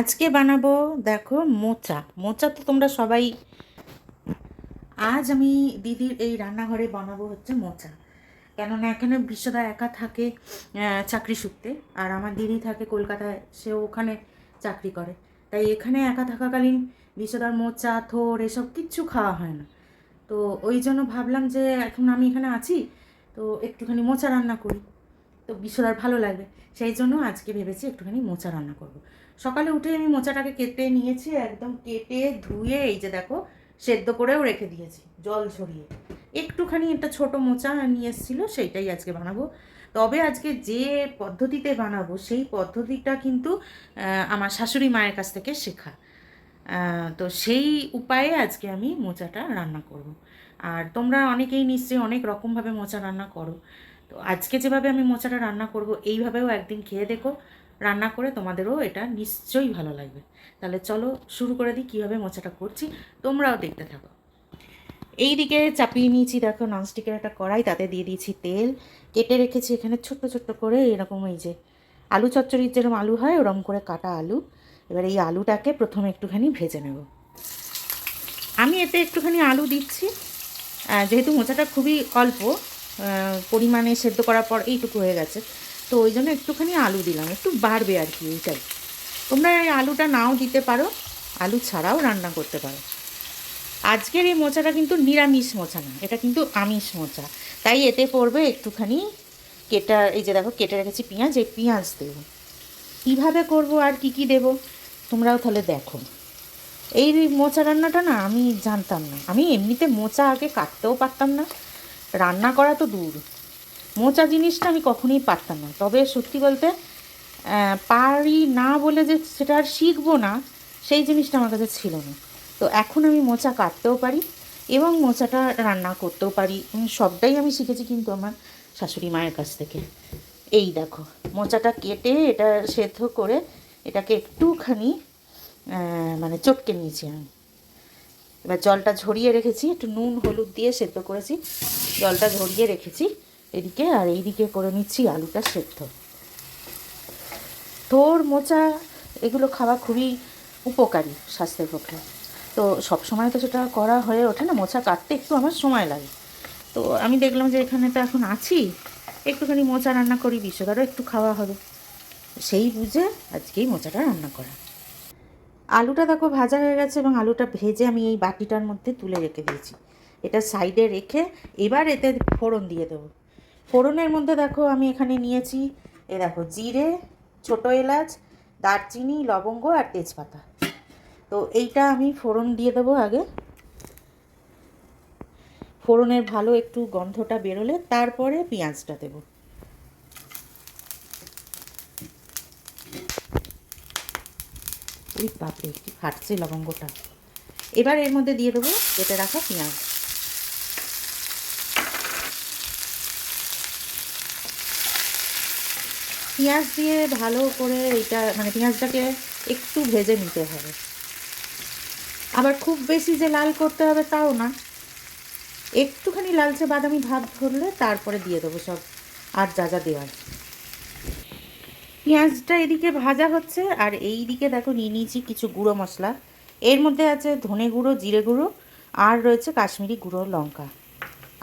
আজকে বানাবো, দেখো, মোচা। মোচা তো তোমরা সবাই আজ আমি দিদির এই রান্নাঘরে বানাবো হচ্ছে মোচা। কেননা এখানে বিশ্বদা একা থাকে চাকরি সূত্রে আর আমার দিদি থাকে কলকাতায়, সে ওখানে চাকরি করে। তাই এখানে একা থাকাকালীন বিশ্বদার মোচা, থোর, এসব কিচ্ছু খাওয়া হয় না। তো ওই জন্য ভাবলাম যে এখন আমি এখানে আছি, তো একটুখানি মোচা রান্না করি। তো বিশ্বদার ভালো লাগবে। সেই জন্য আজকে ভেবেছি একটুখানি মোচা রান্না করব। সকালে উঠে আমি মোচাটাকে কেটে নিয়েছি, একদম কেটে ধুয়ে এই যে দেখো, সেদ্ধ করেও রেখে দিয়েছি, জল ঝরিয়ে। একটুখানি একটা ছোট মোচা নিয়ে এসেছিল, সেইটাই আজকে বানাবো। তবে আজকে যে পদ্ধতিতে বানাবো, সেই পদ্ধতিটা কিন্তু আমার শাশুড়ি মায়ের কাছ থেকে শেখা। তো সেই উপায়ে আজকে আমি মোচাটা রান্না করব। আর তোমরা অনেকেই নিশ্চয়ই অনেক রকমভাবে মোচা রান্না করো। তো আজকে যেভাবে আমি মোচাটা রান্না করব, এইভাবেও একদিন খেয়ে দেখো। রান্না করে তোমাদেরও এটা নিশ্চয়ই ভালো লাগবে। তাহলে চলো শুরু করে দিই কীভাবে মোচাটা করছি, তোমরাও দেখতে থাকো। এই দিকে চাপিয়ে নিয়েছি, দেখো ননস্টিকের একটা কড়াই, তাতে দিয়ে দিয়েছি তেল। কেটে রেখেছি এখানে ছোট্ট ছোট্ট করে এরকম এই যে আলু চচ্চড়ির যেরকম আলু হয়, ওরকম করে কাটা আলু। এবার এই আলুটাকে প্রথমে একটুখানি ভেজে নেব। আমি এতে একটুখানি আলু দিচ্ছি। যেহেতু মোচাটা খুবই অল্প পরিমাণে সেদ্ধ করার পর এইটুকু হয়ে গেছে। তো ওই জন্য একটুখানি আলু দিলাম, একটু বাড়বে আর কি এইটাই তোমরা এই আলুটা নাও দিতে পারো, আলু ছাড়াও রান্না করতে পারো। আজকের এই মোচাটা কিন্তু নিরামিষ মোচা না, এটা কিন্তু আমিষ মোচা। তাই এতে পড়বে একটুখানি কেটা, এই যে দেখো কেটে রেখেছি পেঁয়াজ, এই পেঁয়াজ দেবো। কীভাবে করব আর কি কি দেব, তোমরাও তাহলে দেখো। এই মোচা রান্নাটা না আমি জানতাম না। আমি এমনিতে মোচা আগে কাটতেও পারতাম না রান্না করা তো দূর। মোচা জিনিসটা আমি কখনোই পারতাম না। তবে সত্যি বলতে পারি না বলে যে সেটা আর শিখব না, সেই জিনিসটা আমার কাছে ছিল না। তো এখন আমি মোচা কাটতেও পারি এবং মোচাটা রান্না করতেও পারি। সবটাই আমি শিখেছি কিন্তু আমার শাশুড়ি মায়ের কাছ থেকে। এই দেখো, মোচাটা কেটে এটা সেদ্ধ করে এটাকে একটুখানি মানে চটকে নিয়েছি আমি। এবার জলটা ঝরিয়ে রেখেছি, একটু নুন, হলুদ দিয়ে সেদ্ধ করেছি। জলটা ঝরিয়ে রেখেছি এদিকে, আর এইদিকে করে নিচ্ছি আলুটা সেদ্ধ। তোর মোচা, এগুলো খাওয়া খুবই উপকারী স্বাস্থ্যের পক্ষে। তো সব সময় তো সেটা করা হয়ে ওঠে না, মোচা কাটতে একটু আমার সময় লাগে। তো আমি দেখলাম যে এখানে তো এখন আছি, একটুখানি মোচা রান্না করি বিশ্বদারও একটু খাওয়া হবে। সেই বুঝে আজকেই মোচাটা রান্না করা। আলুটা দেখো ভাজা হয়ে গেছে এবং আলুটা ভেজে আমি এই বাটিটার মধ্যে তুলে রেখে দিয়েছি। এটা সাইডে রেখে এবার এতে ফোড়ন দিয়ে দেবো। ফোড়নের মধ্যে দেখো আমি এখানে নিয়েছি, এ দেখো জিরে, ছোটো এলাচ, দারচিনি, লবঙ্গ আর তেজপাতা। তো এইটা আমি ফোড়ন দিয়ে দেবো আগে। ফোড়নের ভালো একটু গন্ধটা বেরোলে তারপরে পেঁয়াজটা দেবো। ওই বাপরে, কি ফাটছে লবঙ্গটা। এবার এর মধ্যে দিয়ে দেবো কেটে রাখা পেঁয়াজ। পেঁয়াজ দিয়ে ভালো করে এটা মানে পেঁয়াজটাকে একটু ভেজে নিতে হবে। আবার খুব বেশি যে লাল করতে হবে তাও না। একটুখানি লালচে বাদামি ভাব ধরলে তারপরে দিয়ে দেবো সব, আর যা যা দেওয়ার। পেঁয়াজটা এদিকে ভাজা হচ্ছে, আর এই দিকে দেখো নিয়ে নিয়েছি কিছু গুঁড়ো মশলা। এর মধ্যে আছে ধনে গুঁড়ো, জিরে গুঁড়ো, আর রয়েছে কাশ্মীরি গুঁড়ো লঙ্কা।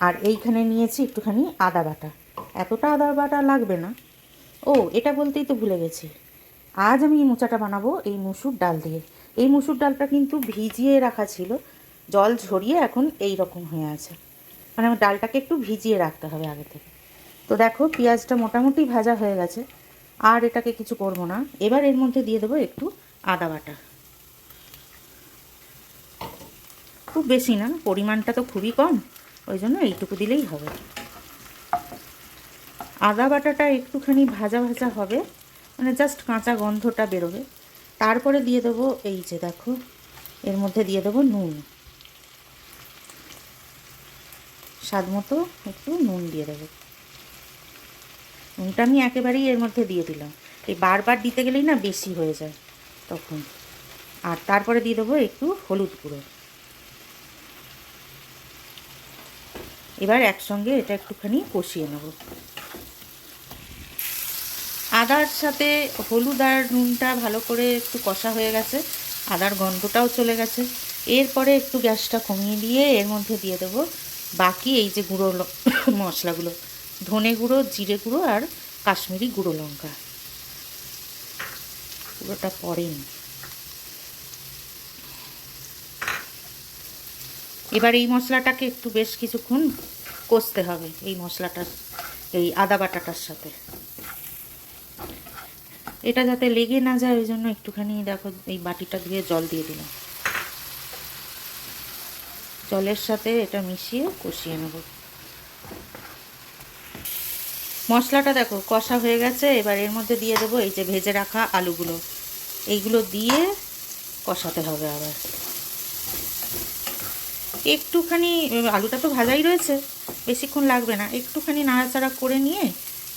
আর এইখানে নিয়েছি একটুখানি আদা বাটা। এতটা আদা বাটা লাগবে না। ও, এটা বলতেই তো ভুলে গেছি। আজ আমি এই মোচাটা বানাবো এই মুসুর ডাল দিয়ে। এই মুসুর ডালটা কিন্তু ভিজিয়ে রাখা ছিল। জল ঝরিয়ে এখন এই রকম হয়ে আছে। মানে ডালটাকে একটু ভিজিয়ে রাখতে হবে আগে থেকে। তো দেখো, পেঁয়াজটা মোটামুটি ভাজা হয়ে গেছে। আর এটাকে কিছু করব না। এবার এর মধ্যে দিয়ে দেবো একটু আদা বাটা। খুব বেশি না, পরিমাণটা তো খুবই কম, ওই জন্য এইটুকু দিলেই হবে। আদা বাটাটা একটুখানি ভাজা ভাজা হবে মানে জাস্ট কাঁচা গন্ধটা বেরোবে। তারপরে দিয়ে দেবো এই যে দেখো, এর মধ্যে দিয়ে দেবো নুন। স্বাদ মতো একটু নুন দিয়ে দেবো। নুনটা আমি একেবারেই এর মধ্যে দিয়ে দিলাম। এই বারবার দিতে গেলেই না বেশি হয়ে যায় তখন। আর তারপরে দিয়ে দেবো একটু হলুদ গুঁড়ো। এবার একসঙ্গে এটা একটুখানি কষিয়ে নেব। আদার সাথে হলুদ আর নুনটা ভালো করে একটু কষা হয়ে গেছে, আদার গন্ধটাও চলে গেছে। এরপরে একটু গ্যাসটা কমিয়ে দিয়ে এর মধ্যে দিয়ে দেবো বাকি এই যে গুঁড়ো মশলাগুলো। ধনে গুঁড়ো, জিরে গুঁড়ো আর কাশ্মীরি গুঁড়ো লঙ্কা। পুরোটা পড়েনি এবার এই মশলাটাকে একটু বেশ কিছুক্ষণ কষতে হবে এই মশলাটার, এই আদা বাটাটার সাথে। এটা যাতে লেগে না যায়, ওই জন্য একটুখানি দেখো এই বাটিটা ধুয়ে জল দিয়ে দিলাম। জলের সাথে এটা মিশিয়ে কষিয়ে নেব। মশলাটা দেখো, কষা হয়ে গেছে, এবার এর মধ্যে দিয়ে দেবো এই যে ভেজে রাখা আলুগুলো। এইগুলো দিয়ে কষাতে হবে আবার। একটুখানি, আলুটা তো ভাজাই রয়েছে, বেশিক্ষণ লাগবে না। একটুখানি নাড়াচাড়া করে নিয়ে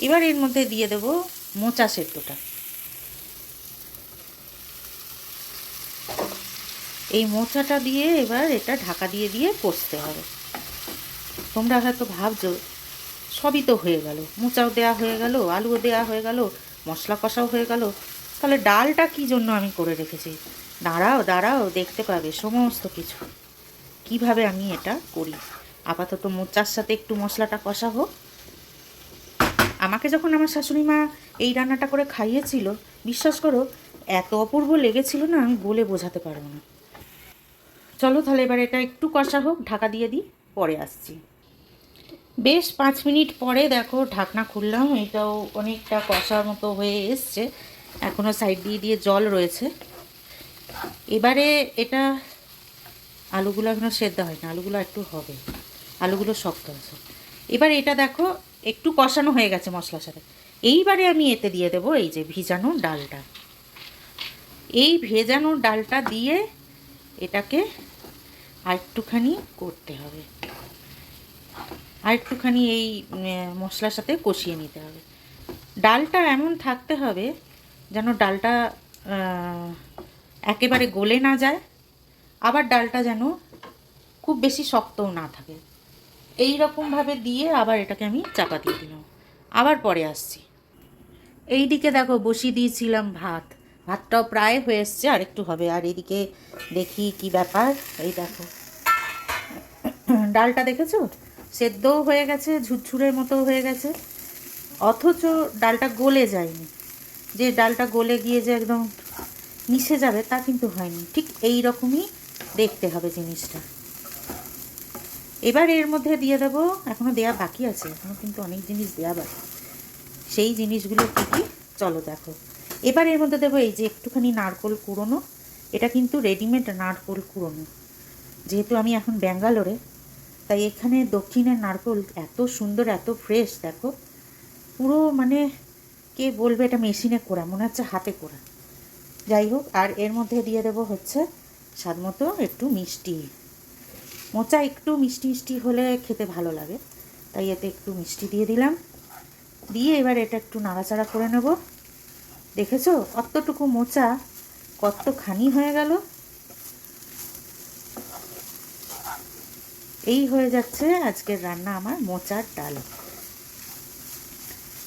এবার এর মধ্যে দিয়ে দেবো মোচা সেদ্ধটা। এই মোচাটা দিয়ে এবার এটা ঢাকা দিয়ে দিয়ে কষতে হবে। তোমরা হয়তো ভাবছ সবই তো হয়ে গেল। মোচাও দেওয়া হয়ে গেল, আলুও দেওয়া হয়ে গেল, মশলা কষাও হয়ে গেল। তাহলে ডালটা কি জন্য আমি করে রেখেছি? দাঁড়াও দাঁড়াও, দেখতে পাবে সমস্ত কিছু। কীভাবে আমি এটা করি? আপাতত মোচার সাথে একটু মশলাটা কষা হোক আমাকে যখন আমার শাশুড়ি মা এই রান্নাটা করে খাইয়েছিল, বিশ্বাস করো, এত অপূর্ব লেগেছিল না, আমি বলে বোঝাতে পারব না। চলো তাহলে এবার এটা একটু কষা হোক, ঢাকা দিয়ে দিই, পরে আসছি। বেশ পাঁচ মিনিট পরে দেখো ঢাকনা খুললাম, এটাও অনেকটা কষার মতো হয়ে এসছে। এখনও সাইড দিয়ে দিয়ে জল রয়েছে। এবারে এটা আলুগুলো এখনও সেদ্ধ হয় না আলুগুলো একটু হবে। আলুগুলো শক্ত আছে। এবার এটা দেখো, একটু কষানো হয়ে গেছে মশলার সাথে। এইবারে আমি এতে দিয়ে দেবো এই যে ভিজানো ডালটা। এই ভেজানো ডালটা দিয়ে এটাকে আর একটুখানি করতে হবে। আর একটুখানি এই মশলার সাথে কষিয়ে নিতে হবে। ডালটা এমন থাকতে হবে যেন ডালটা একেবারে গলে না যায়, আবার ডালটা যেন খুব বেশি শক্তও না থাকে। এই রকমভাবে দিয়ে আবার এটাকে আমি চাপা দিয়ে দিলাম। আবার পরে আসছি। এই দিকে দেখো বসিয়ে দিয়েছিলাম ভাত। ভাতটাও প্রায় হয়ে এসছে আর একটু হবে। আর এদিকে দেখি কি ব্যাপার। এই দেখো। ডালটা দেখেছ? সেদ্ধও হয়ে গেছে, ঝুরঝুরের মতো হয়ে গেছে। অথচ ডালটা গলে যায়নি। যে ডালটা গলে গিয়ে যে একদম মিশে যাবে, তা কিন্তু হয়নি। ঠিক এই রকমই দেখতে হবে জিনিসটা। এবার এর মধ্যে দিয়ে দেবো এখনও দেয়া বাকি আছে এখনও কিন্তু অনেক জিনিস দেয়া বাকি। সেই জিনিসগুলো কী কী? চলো দেখো। এবার এর মধ্যে দেবো এই যে একটুখানি নারকোল কুড়োনো। এটা কিন্তু রেডিমেড নারকোল কুড়োনো। যেহেতু আমি এখন ব্যাঙ্গালোরে তাই এখানে দক্ষিণের নারকোল এত সুন্দর, এত ফ্রেশ দেখো। পুরো মানে কে বলবে এটা মেশিনে করা, মনে হচ্ছে হাতে করা। যাই হোক, আর এর মধ্যে দিয়ে দেবো হচ্ছে স্বাদ মতো একটু মিষ্টি। মোচা একটু মিষ্টি মিষ্টি হলে খেতে ভালো লাগে, তাই এতে একটু মিষ্টি দিয়ে দিলাম। দিয়ে এবার এটা একটু নাড়াচাড়া করে নেব। দেখেছ? কতটুকু মোচা কতখানি হয়ে গেল? এই হয়ে যাচ্ছে আজকের রান্না আমার মোচার ডাল।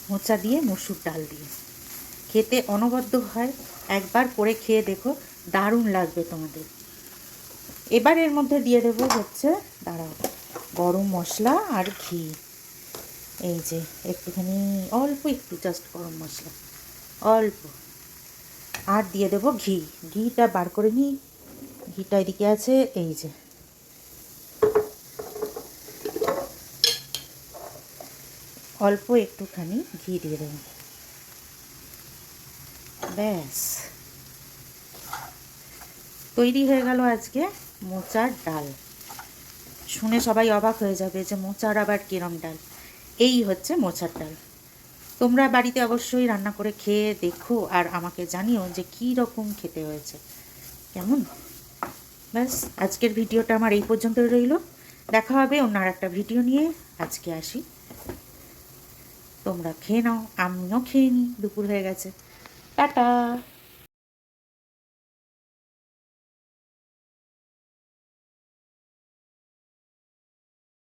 মোচা দিয়ে মসুর ডাল দিয়ে। খেতে অনবদ্য হয়। একবার করে খেয়ে দেখো, দারুণ লাগবে তোমাদের। এবার এর মধ্যে দিয়ে দেবো হচ্ছে, দাঁড়াও, গরম মশলা আর ঘি। এই যে, একটুখানি, অল্প একটু জাস্ট গরম মশলা। অল্প। আর দিয়ে দেবো ঘি। ঘিটা বার করে নিই। ঘিটা এদিকে আছে, এই যে। অল্প একটুখানি ঘি দিয়ে দেবো। ব্যাস। তৈরি হয়ে গেল আজকে মোচার ডাল। শুনে সবাই অবাক হয়ে যাবে যে মোচার আবার কিরম ডাল। এই হচ্ছে মোচার ডাল। তোমরা বাড়িতে অবশ্যই রান্না করে খেয়ে দেখো আর আমাকে জানিও যে কী রকম খেতে হয়েছে। কেমন? ব্যাস, আজকের ভিডিওটা আমার এই পর্যন্ত রইল। দেখা হবে অন্য একটা ভিডিও নিয়ে। আজকে আসি। তোমরা খেয়ে নাও আমিও খেয়ে নিই দুপুর হয়ে গেছে। টাটা।